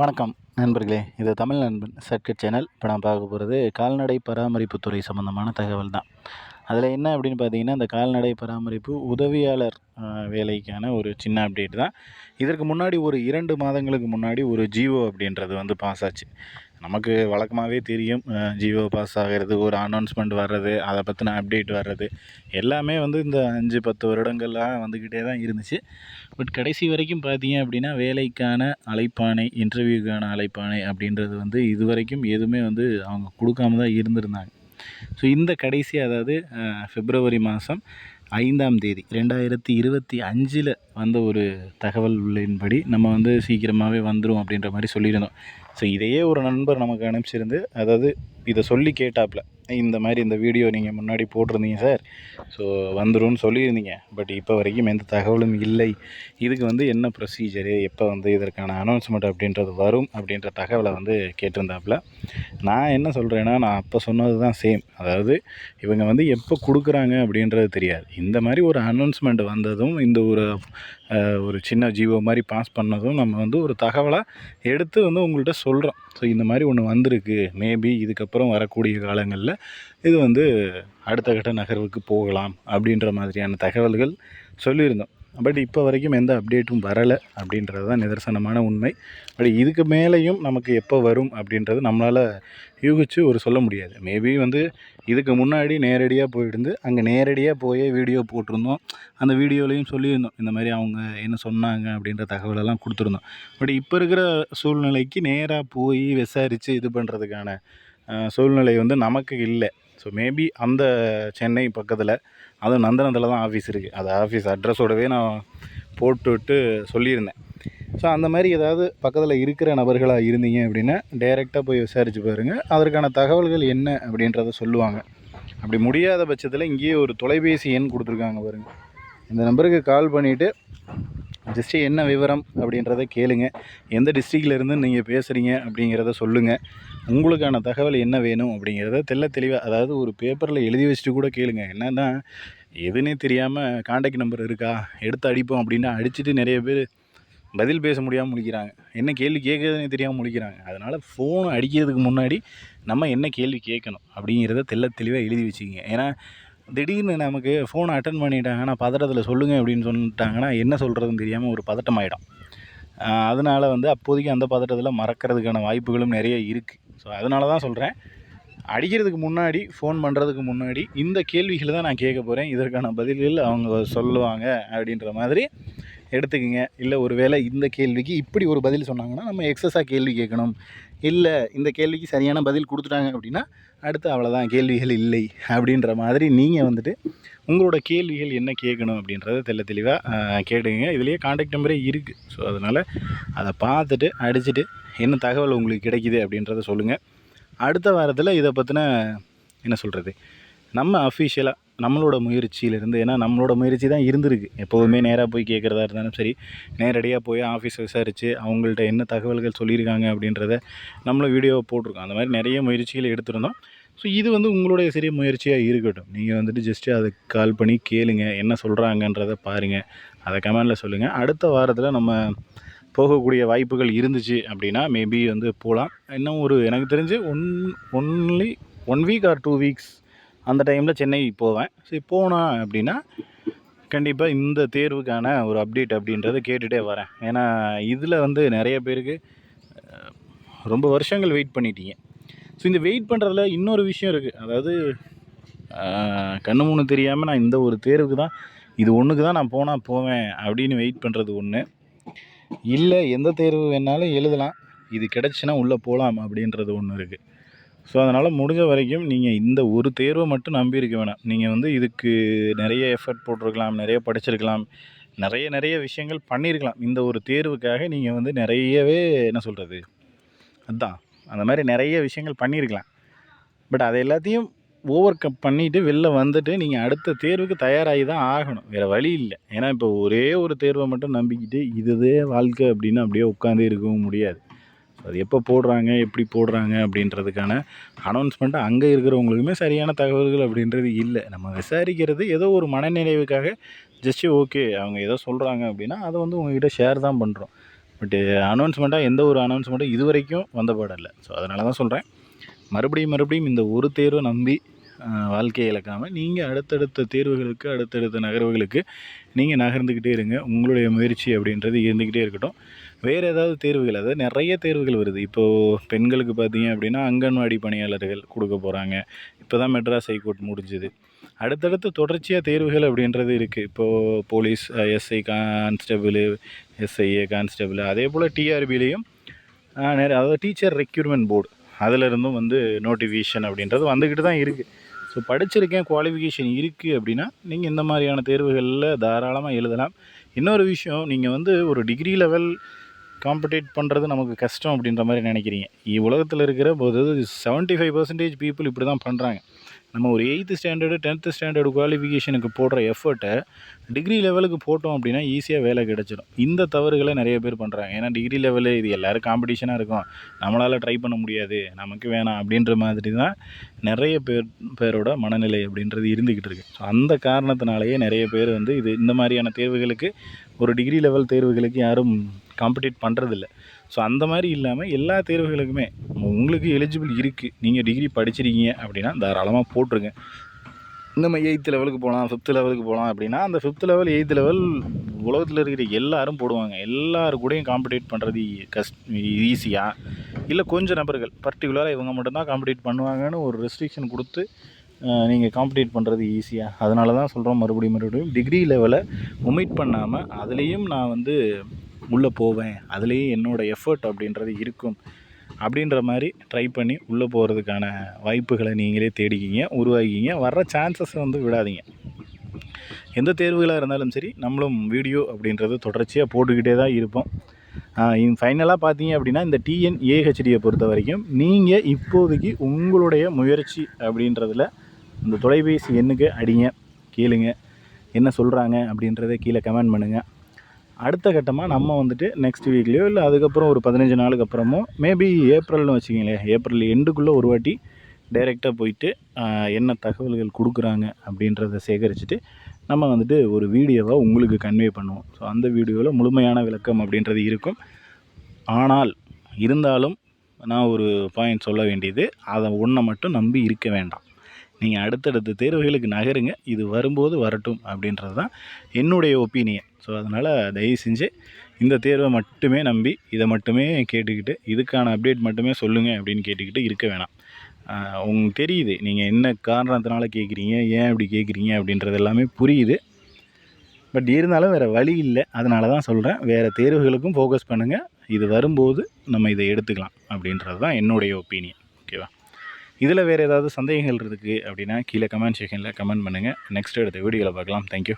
வணக்கம் நண்பர்களே இது தமிழ் நண்பன் சர்க்கிட் சேனல். இப்போ நான் பார்க்க போகிறது கால்நடை பராமரிப்புத்துறை சம்மந்தமான தகவல் தான் அதில் என்ன அப்படின்னு பார்த்தீங்கன்னா இந்த கால்நடை பராமரிப்பு உதவியாளர் வேலைக்கான ஒரு சின்ன அப்டேட் தான். இதற்கு முன்னாடி ஒரு இரண்டு மாதங்களுக்கு முன்னாடி ஒரு ஜியோ அப்படின்றது வந்து பாஸ் ஆச்சு. நமக்கு வழக்கமாகவே தெரியும் ஜியோ பாஸ் ஆகிறது ஒரு அனௌன்ஸ்மெண்ட் வர்றது அதை பற்றின அப்டேட் வர்றது எல்லாமே வந்து இந்த அஞ்சு பத்து வருடங்களாக வந்துக்கிட்டே தான் இருந்துச்சு. பட் கடைசி வரைக்கும் பார்த்தீங்க அப்படின்னா வேலைக்கான அழைப்பாணை இன்டர்வியூக்கான அழைப்பானை அப்படின்றது வந்து இது வரைக்கும் எதுவுமே வந்து அவங்க கொடுக்காம தான் இருந்திருந்தாங்க. ஸோ இந்த கடைசி அதாவது பிப்ரவரி மாதம் ஐந்தாம் தேதி ரெண்டாயிரத்தி இருபத்தி அஞ்சில் வந்த ஒரு தகவல் உள்ளின்படி நம்ம வந்து சீக்கிரமாகவே வந்துடும் அப்படின்ற மாதிரி சொல்லியிருந்தோம். ஸோ இதையே ஒரு நண்பர் நமக்கு அனுப்பிச்சிருந்து அதாவது இதை சொல்லி கேட்டாப்புல இந்த மாதிரி இந்த வீடியோ நீங்கள் முன்னாடி போட்டிருந்தீங்க சார். ஸோ வந்துடும் சொல்லியிருந்தீங்க. பட் இப்போ வரைக்கும் எந்த தகவலும் இல்லை. இதுக்கு வந்து என்ன ப்ரொசீஜரு எப்போ வந்து இதற்கான அனௌன்ஸ்மெண்ட் அப்படின்றது வரும் அப்படின்ற தகவலை வந்து கேட்டிருந்தாப்புல நான் என்ன சொல்கிறேன்னா நான் அப்போ சொன்னது தான் சேம் அதாவது இவங்க வந்து எப்போ கொடுக்குறாங்க அப்படின்றது தெரியாது. இந்த மாதிரி ஒரு அனௌன்ஸ்மெண்ட் வந்ததும் இந்த ஒரு ஒரு சின்ன ஜீவோ மாதிரி பாஸ் பண்ணதும் நம்ம வந்து ஒரு தகவலாக எடுத்து வந்து உங்கள்கிட்ட சொல்கிறோம் ஸோ இந்த மாதிரி ஒன்று வந்திருக்கு. மேபி இதுக்கப்புறம் வரக்கூடிய காலங்களில் இது வந்து அடுத்த கட்ட நகர்வுக்கு போகலாம் அப்படின்ற மாதிரியான தகவல்கள் சொல்லியிருந்தோம். பட் இப்போ வரைக்கும் எந்த அப்டேட்டும் வரலை அப்படின்றது தான் நிதர்சனமான உண்மை. பட் இதுக்கு மேலேயும் நமக்கு எப்போ வரும் அப்படின்றது நம்மளால் யூகிச்சு ஒரு சொல்ல முடியாது. மேபி வந்து இதுக்கு முன்னாடி நேரடியாக போயிருந்து அங்கே நேரடியாக போய் வீடியோ போட்டிருந்தோம். அந்த வீடியோலையும் சொல்லியிருந்தோம். இந்த மாதிரி அவங்க என்ன சொன்னாங்க அப்படின்ற தகவலெல்லாம் கொடுத்துருந்தோம். பட் இப்போ இருக்கிற சூழ்நிலைக்கு நேராக போய் விசாரித்து இது பண்ணுறதுக்கான சூழ்நிலை வந்து நமக்கு இல்லை. ஸோ மேபி அந்த சென்னை பக்கத்தில் அதுவும் நந்தனத்தில் தான் ஆஃபீஸ் இருக்குது அது ஆஃபீஸ் அட்ரஸோடவே நான் போட்டுவிட்டு சொல்லியிருந்தேன். ஸோ அந்த மாதிரி ஏதாவது பக்கத்தில் இருக்கிற நபர்களாக இருந்தீங்க அப்படின்னா டைரெக்டாக போய் விசாரித்து பாருங்கள் அதற்கான தகவல்கள் என்ன அப்படின்றத சொல்லுவாங்க. அப்படி முடியாத பட்சத்தில் இங்கேயே ஒரு தொலைபேசி எண் கொடுத்துருக்காங்க பாருங்கள் இந்த நம்பருக்கு கால் பண்ணிவிட்டு ஜஸ்ட்டு என்ன விவரம் அப்படின்றத கேளுங்க. எந்த டிஸ்ட்ரிக்டில் இருந்து நீங்கள் பேசுகிறீங்க அப்படிங்கிறத சொல்லுங்கள் உங்களுக்கான தகவல் என்ன வேணும் அப்படிங்கிறத தெல்ல தெளிவாக அதாவது ஒரு பேப்பரில் எழுதி வச்சுட்டு கூட கேளுங்க. என்னன்னா எதுன்னே தெரியாமல் காண்டாக்ட் நம்பர் இருக்கா? எடுத்து அடிப்போம் அப்படின்னா அடிச்சுட்டு நிறைய பேர் பதில் பேச முடியாமல் முழிக்கிறாங்க. என்ன கேள்வி கேட்குறதுனே தெரியாமல் முழிக்கிறாங்க. அதனால் ஃபோன் அடிக்கிறதுக்கு முன்னாடி நம்ம என்ன கேள்வி கேட்கணும் அப்படிங்கிறத தெல்ல தெளிவாக எழுதி வச்சுக்கிங்க. ஏன்னா திடீர்னு நமக்கு ஃபோனை அட்டன் பண்ணிட்டாங்கன்னா பதட்டத்தில் சொல்லுங்கள் அப்படின்னு சொல்லிட்டாங்கன்னா என்ன சொல்கிறதுன்னு தெரியாமல் ஒரு பதட்டம் ஆகிடும் அதனால் வந்து அப்போதைக்கு அந்த பதட்டத்தில் மறக்கிறதுக்கான வாய்ப்புகளும் நிறைய இருக்குது ஸோ அதனால தான் சொல்கிறேன் அடிக்கிறதுக்கு முன்னாடி ஃபோன் பண்ணுறதுக்கு முன்னாடி இந்த கேள்விகளை தான் நான் கேட்க போகிறேன் இதற்கான பதில்கள் அவங்க சொல்லுவாங்க அப்படின்ற மாதிரி எடுத்துக்கோங்க. இல்லை ஒரு வேளை இந்த கேள்விக்கு இப்படி ஒரு பதில் சொன்னாங்கன்னா நம்ம எக்ஸஸாக கேள்வி கேட்கணும். இல்லை இந்த கேள்விக்கு சரியான பதில் கொடுத்துட்டாங்க அப்படின்னா அடுத்து அவ்வளோதான் கேள்விகள் இல்லை அப்படின்ற மாதிரி நீங்கள் வந்துட்டு உங்களோட கேள்விகள் என்ன கேட்கணும் அப்படின்றத தெல்ல தெளிவாக கேட்டுக்கோங்க. இதுலேயே காண்டாக்ட் நம்பரே இருக்குது ஸோ அதனால் அதை பார்த்துட்டு அடிச்சுட்டு என்ன தகவல் உங்களுக்கு கிடைக்குது அப்படின்றத சொல்லுங்கள் அடுத்த வாரத்தில் இதை பற்றின என்ன சொல்கிறது நம்ம அஃபிஷியலாக நம்மளோட முயற்சியிலேருந்து ஏன்னா நம்மளோட முயற்சி தான் இருந்திருக்கு. எப்போதுமே நேராக போய் கேட்குறதா இருந்தாலும் சரி நேரடியாக போய் ஆஃபீஸ் விசாரித்து அவங்கள்ட்ட என்ன தகவல்கள் சொல்லியிருக்காங்க அப்படின்றத நம்மளும் வீடியோ போட்டிருக்கோம். அந்த மாதிரி நிறைய முயற்சிகள் எடுத்திருந்தோம். ஸோ இது வந்து உங்களுடைய சிறிய முயற்சியாக இருக்கட்டும். நீங்கள் வந்துட்டு ஜஸ்ட்டு அதுக்கு கால் பண்ணி கேளுங்க என்ன சொல்கிறாங்கன்றதை பாருங்கள் அதை கமெண்டில் சொல்லுங்கள் அடுத்த வாரத்தில் நம்ம போகக்கூடிய வாய்ப்புகள் இருந்துச்சு அப்படின்னா மேபி வந்து போகலாம் இன்னும் ஒரு எனக்கு தெரிஞ்சு one only one week or two weeks அந்த டைமில் சென்னை போவேன். சரி போனேன் அப்படின்னா கண்டிப்பாக இந்த தேர்வுக்கான ஒரு அப்டேட் அப்படின்றத கேட்டுகிட்டே வரேன். ஏன்னா இதில் வந்து நிறைய பேருக்கு ரொம்ப வருஷங்கள் வெயிட் பண்ணிட்டீங்க. ஸோ இந்த வெயிட் பண்ணுறதுல இன்னொரு விஷயம் இருக்குது அதாவது கண்ணு மூணு தெரியாமல் நான் இந்த ஒரு தேர்வுக்கு தான் இது ஒன்றுக்கு தான் நான் போனால் போவேன் அப்படின்னு வெயிட் பண்ணுறது ஒன்று இல்லை எந்த தேர்வு வேணாலும் எழுதலாம். இது கிடச்சின்னா உள்ளே போகலாம் அப்படின்றது ஒன்று இருக்குது ஸோ அதனால் முடிஞ்ச வரைக்கும் நீங்கள் இந்த ஒரு தேர்வை மட்டும் நம்பி இருக்க வேணாம். நீங்கள் வந்து இதுக்கு நிறைய எஃபர்ட் போட்டிருக்கலாம் நிறைய படிச்சிருக்கலாம் நிறைய நிறைய விஷயங்கள் பண்ணியிருக்கலாம் இந்த ஒரு தேர்வுக்காக நீங்கள் வந்து நிறையவே என்ன சொல்கிறது அதான் அந்த மாதிரி நிறைய விஷயங்கள் பண்ணியிருக்கலாம் பட் அதை எல்லாத்தையும் ஓவர் கம் பண்ணிவிட்டு வெளில வந்துட்டு நீங்கள் அடுத்த தேர்வுக்கு தயாராகி தான் ஆகணும். வேறு வழி இல்லை. ஏன்னா இப்போ ஒரே ஒரு தேர்வை மட்டும் நம்பிக்கிட்டு இதுதே வாழ்க்கை அப்படின்னு அப்படியே உட்காந்து இருக்கவும் முடியாது. அது எப்போ போடுறாங்க எப்படி போடுறாங்க அப்படின்றதுக்கான அனௌன்ஸ்மெண்ட்டு அங்கே இருக்கிறவங்களுக்குமே சரியான தகவல்கள் அப்படின்றது இல்லை. நம்ம விசாரிக்கிறது ஏதோ ஒரு மனநிறைவுக்காக ஜஸ்ட்டு ஓகே அவங்க ஏதோ சொல்கிறாங்க அப்படின்னா அதை வந்து உங்ககிட்ட ஷேர் தான் பண்ணுறோம் பட்டு அனௌன்ஸ்மெண்ட்டாக எந்த ஒரு அனௌன்ஸ்மெண்ட்டும் இது வரைக்கும் வந்த பாடல்ல. ஸோ அதனால தான் சொல்கிறேன் மறுபடியும் மறுபடியும் இந்த ஒரு தேர்வை நம்பி வாழ்க்கையை இழக்காமல் நீங்கள் அடுத்தடுத்த தேர்வுகளுக்கு அடுத்தடுத்த நகர்வுகளுக்கு நீங்கள் நகர்ந்துக்கிட்டே இருங்க. உங்களுடைய முயற்சி அப்படின்றது இருந்துக்கிட்டே இருக்கட்டும். வேறு ஏதாவது தேர்வுகள் அதாவது நிறைய தேர்வுகள் வருது. இப்போது பெண்களுக்கு பார்த்தீங்க அப்படின்னா அங்கன்வாடி பணியாளர்கள் கொடுக்க போகிறாங்க இப்போ தான் மெட்ராஸ் ஹைகோர்ட் முடிஞ்சுது. அடுத்தடுத்து தொடர்ச்சியாக தேர்வுகள் அப்படின்றது இருக்குது இப்போது police SI constable SIA constable அதே போல் டிஆர்பிலையும் நிறைய அதாவது டீச்சர் ரெக்யூர்மெண்ட் போர்டு அதிலிருந்தும் வந்து நோட்டிஃபிகேஷன் அப்படின்றது வந்துக்கிட்டு தான் இருக்குது ஸோ படிச்சிருக்கேன் குவாலிஃபிகேஷன் இருக்குது அப்படின்னா நீங்கள் இந்த மாதிரியான தேர்வுகளில் தாராளமாக எழுதலாம். இன்னொரு விஷயம் நீங்கள் வந்து ஒரு டிகிரி லெவல் காம்படேட் பண்ணுறது நமக்கு கஷ்டம் அப்படின்ற மாதிரி நினைக்கிறீங்க. இ- உலகத்தில் இருக்கிற போது செவன்ட்டி ஃபைவ் பர்சன்டேஜ் பீப்புள் இப்படி தான் பண்ணுறாங்க நம்ம ஒரு எயித்து ஸ்டாண்டர்டு டென்த்து ஸ்டாண்டர்டு குவாலிஃபிகேஷனுக்கு போடுற எஃபர்ட்டை டிகிரி லெவலுக்கு போட்டோம் அப்படின்னா ஈஸியாக வேலை கிடச்சிடும் இந்த தவறுகளை நிறைய பேர் பண்ணுறாங்க ஏன்னா டிகிரி லெவலு இது எல்லோரும் காம்படிஷனாக இருக்கும். நம்மளால் ட்ரை பண்ண முடியாது. நமக்கு வேணாம் அப்படின்ற மாதிரி தான் நிறைய பேர் பேரோட மனநிலை அப்படின்றது இருந்துக்கிட்டு இருக்கு. ஸோ அந்த காரணத்தினாலேயே நிறைய பேர் வந்து இது இந்த மாதிரியான தேர்வுகளுக்கு ஒரு டிகிரி லெவல் தேர்வுகளுக்கு யாரும் காம்படிட் பண்ணுறதில்ல ஸோ அந்த மாதிரி இல்லாமல் எல்லா தேர்வுகளுக்குமே உங்களுக்கு எலிஜிபிள் இருக்குது நீங்கள் டிகிரி படிச்சிருக்கீங்க அப்படின்னா தாராளமாக போட்டுருங்க. நம்ம எயித்து லெவலுக்கு போகலாம் ஃபிஃப்த்து லெவலுக்கு போகலாம் அப்படின்னா அந்த ஃபிஃப்த் லெவல் எயித்து லெவல் உலகத்தில் இருக்கிற எல்லாரும் போடுவாங்க. எல்லாரு கூடயும் காம்படேட் பண்ணுறது கஷ்ட ஈஸியாக இல்லை கொஞ்சம் நபர்கள் பர்டிகுலராக இவங்க மட்டும்தான் காம்படேட் பண்ணுவாங்கன்னு ஒரு ரெஸ்ட்ரிக்ஷன் கொடுத்து நீங்கள் காம்படேட் பண்ணுறது ஈஸியாக அதனால தான் சொல்கிறோம் மறுபடியும் மறுபடியும். டிகிரி லெவலை ஒமிட் பண்ணாமல் அதுலேயும் நான் வந்து உள்ளே போவேன் அதுலேயும் என்னோடய எஃபர்ட் அப்படின்றது இருக்கும். அப்படின்ற மாதிரி ட்ரை பண்ணி உள்ளே போகிறதுக்கான வாய்ப்புகளை நீங்களே தேடிக்கிங்க உருவாக்கிங்க வர்ற சான்சஸை வந்து விடாதீங்க. எந்த தேர்வுகளாக இருந்தாலும் சரி நம்மளும் வீடியோ அப்படின்றது தொடர்ச்சியாக போட்டுக்கிட்டே தான் இருப்போம். ஃபைனலாக பார்த்தீங்க அப்படின்னா இந்த டிஎன்ஏஹெச்டியை பொறுத்த வரைக்கும் நீங்கள் இப்போதைக்கு உங்களுடைய முயற்சி அப்படின்றதில் இந்த தொலைபேசி எண்ணுக்கு அடிங்க கேளுங்க. என்ன சொல்கிறாங்க அப்படின்றத கீழே கமெண்ட் பண்ணுங்கள் அடுத்த கட்டமாக நம்ம வந்துட்டு நெக்ஸ்ட் வீக்லேயோ இல்லை அதுக்கப்புறம் ஒரு பதினஞ்சு நாளுக்கு அப்புறமோ மேபி ஏப்ரல்னு வச்சுக்கிங்களேன். ஏப்ரல் எண்டுக்குள்ளே ஒரு வாட்டி டைரெக்டாக போயிட்டு என்ன தகவல்கள் கொடுக்குறாங்க அப்படின்றத சேகரிச்சுட்டு நம்ம வந்துட்டு ஒரு வீடியோவை உங்களுக்கு கன்வே பண்ணுவோம். ஸோ அந்த வீடியோவில் முழுமையான விளக்கம் அப்படின்றது இருக்கும். ஆனால் இருந்தாலும் நான் ஒரு பாயிண்ட் சொல்ல வேண்டியது அதை ஒன்றை மட்டும் நம்பி இருக்க வேண்டாம். நீங்கள் அடுத்தடுத்த தேர்வுகளுக்கு நகருங்க. இது வரும்போது வரட்டும் அப்படின்றது தான் என்னுடைய ஒப்பீனியன். ஸோ அதனால் தயவு செஞ்சு இந்த தேர்வை மட்டுமே நம்பி இதை மட்டுமே கேட்டுக்கிட்டு இதுக்கான அப்டேட் மட்டுமே சொல்லுங்கள் அப்படின்னு கேட்டுக்கிட்டு இருக்க வேணாம். உங்களுக்கு தெரியுது நீங்கள் என்ன காரணத்தினால கேட்குறீங்க ஏன் இப்படி கேட்குறீங்க அப்படின்றது எல்லாமே புரியுது. பட் இருந்தாலும் வேறு வழி இல்லை அதனால தான் சொல்கிறேன் வேறு தேர்வுகளுக்கும் ஃபோக்கஸ் பண்ணுங்கள் இது வரும்போது நம்ம இதை எடுத்துக்கலாம் அப்படின்றது தான் என்னுடைய ஒப்பீனியன். இதில் வேறு ஏதாவது சந்தேகங்கள் இருக்குது அப்படின்னா கீழே கமெண்ட் செக்ஷனில் கமெண்ட் பண்ணுங்கள். நெக்ஸ்ட் எடுத்த வீடியோவில் பார்க்கலாம். தேங்க்யூ